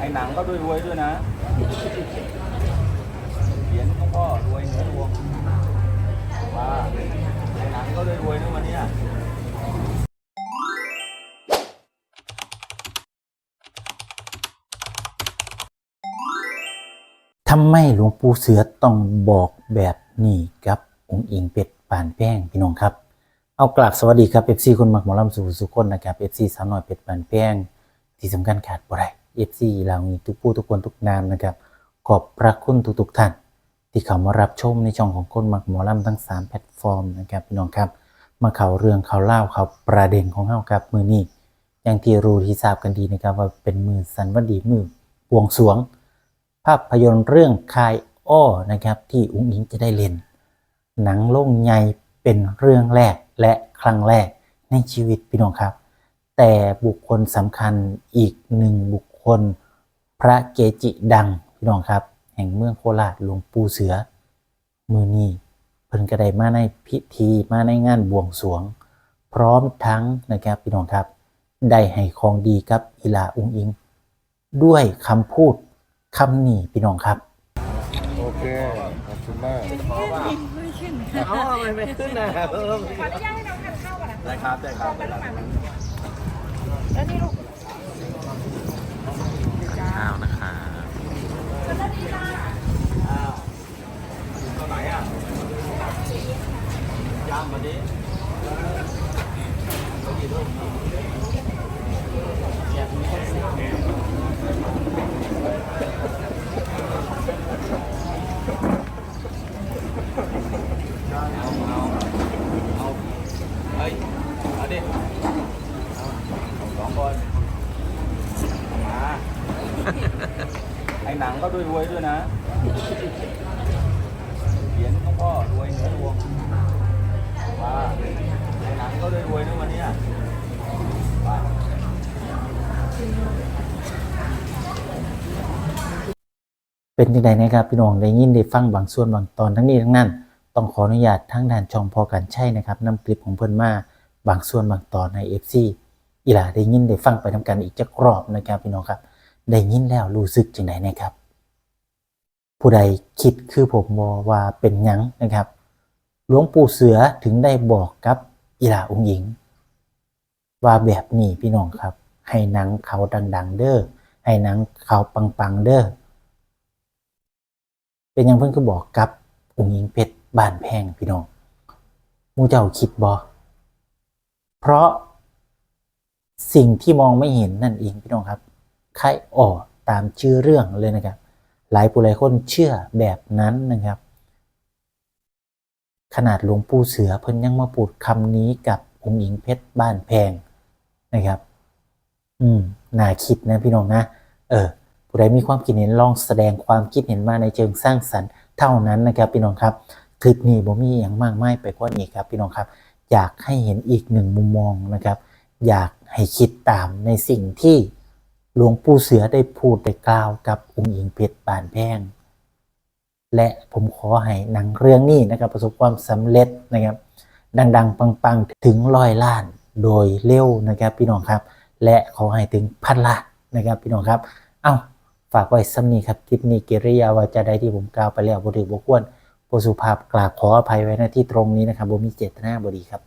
ไอ้หนังก็ด้วยรวยด้วยนะเหรียญหลวงพ่อรวยเนื้อดวงว่าไอ้หนังก็ด้วยรวยด้วยวันเนี้ยทำไมหลวงปู่เสือต้องบอกแบบนี้กับองค์อิงเป็ดป่านแป้งพี่น้องครับ เอากราบสวัสดีครับเอฟซีคนมักหมอลำสู่สุคนนะครับเอฟซีสาวน้อยเป็ดป่านแป้งที่สำคัญขาดบ่ได้ เอฟซีเหล่านี้ทุกผู้ทุกคนทุกนามนะครับ ขอบพระคุณทุกๆท่าน ที่เข้ามารับชมในช่องของคนหมักหมอลำทั้ง 3 แพลตฟอร์มนะครับพี่น้องครับ มาข่าวเรื่องข่าวเล่าวข่าวประเด็นของเฮาครับมือนี้อย่างที่รู้ที่ทราบกันดีนะครับว่าเป็นมือสันวันดีมือบวงสรวง ภาพยนตร์เรื่องคายอ้อนะครับที่อุ้งอิงจะได้เล่น หนังโล่งใหญ่เป็นเรื่องแรกและครั้งแรกในชีวิตพี่น้องครับ แต่บุคคลสำคัญอีกหนึ่งบุค ล พระเกจิดังพี่น้องครับ แห่งเมืองโคราชหลวงปู่เสือ มือนี้เพิ่นก็ได้มาในพิธีมาในงานบวงสรวง พร้อมทั้งนะครับพี่น้องครับ ได้ให้ของดีกับอีลาอุ้งอิง ด้วยคำพูดคำนี้พี่น้องครับ โอเค ขอบคุณมากเอาทำไมไม่ขึ้นนะเออขออนุญาตให้น้องทานข้าวก่อนนะได้ครับได้ครับได้ครับ แล้วนี่ลูก ข้าวนะคะ ตัวไหนอะยามมาดิ เฮ้ยเอาดิเอาสองคนมาไอ้ หนังก็ด้วยรวยด้วยนะเหรียญหลวงพ่อรวยเหนือดวงว่าไอ้หนังก็ด้วยรวยด้วยวันนี้ว่าเป็นยังไงนะครับพี่น้องได้ยินได้ฟังบางส่วนบางตอนทั้งนี้ทั้งนั้น ต้องขออนุญาตทั้งด่านช่องพอกันใช่นะครับนำคลิปของเพื่อนมาบางส่วนบางตอนใน FC อีหล่าได้ยินได้ฟังไปทำกันอีกจะกรอบนะครับพี่น้องครับ ได้ยินแล้วรู้สึกจังไดนะครับ ผู้ใดคิดคือผมบอว่าเป็นยังนะครับ หลวงปู่เสือถึงได้บอกกับอีหล่าองค์หญิง ว่าแบบนี้พี่น้องครับ ให้นังเขาดัง ๆ เด้อให้นังเขาปัง ๆ เด้อเป็นยังเพิ่นก็บอกกับองค์หญิงเพชรบ้านแพงพี่น้องมูเจ้าคิดบอเพราะสิ่งที่มองไม่เห็นนั่นเองพี่น้องครับ ใครอ่อตามชื่อเรื่องเลยนะครับ หลายผู้หลายคนเชื่อแบบนั้นนะครับ ขนาดหลวงปู่เสือเพิ่นยังมาพูดคำนี้กับองค์หญิงเพชรบ้านแพงนะครับ อืมน่าคิดนะพี่น้องนะ เออ ผู้ใดมีความคิดเห็นลองแสดงความคิดเห็นมาในเชิงสร้างสรรค์เท่านั้นนะครับ พี่น้องครับคลิปนี้ผมมีอย่างมากไมายไปกว่านี้ครับ พี่น้องครับ อยากให้เห็นอีกหนึ่งมุมมองนะครับ อยากให้คิดตามในสิ่งที่ หลวงปู่เสือได้พูดได้กล่าวกับองค์หญิงเพชรบานแพงและผมขอให้หนังเรื่องนี้นะครับประสบความสำเร็จนะครับ ดังๆ ปังๆ ถึงร้อยล้านโดยเร็วนะครับพี่น้องครับ และขอให้ถึงพันล้านนะครับพี่น้องครับ เอ้าฝากไว้ซ้ำนี้ครับคลิปนี้กิริยาวาจาใดที่ผมกล่าวไปแล้วบ่ถือบ่ควรบ่สุภาพกราบขออภัยไว้ณที่ตรงนี้นะครับบ่มีเจตนาบ่ดีครับ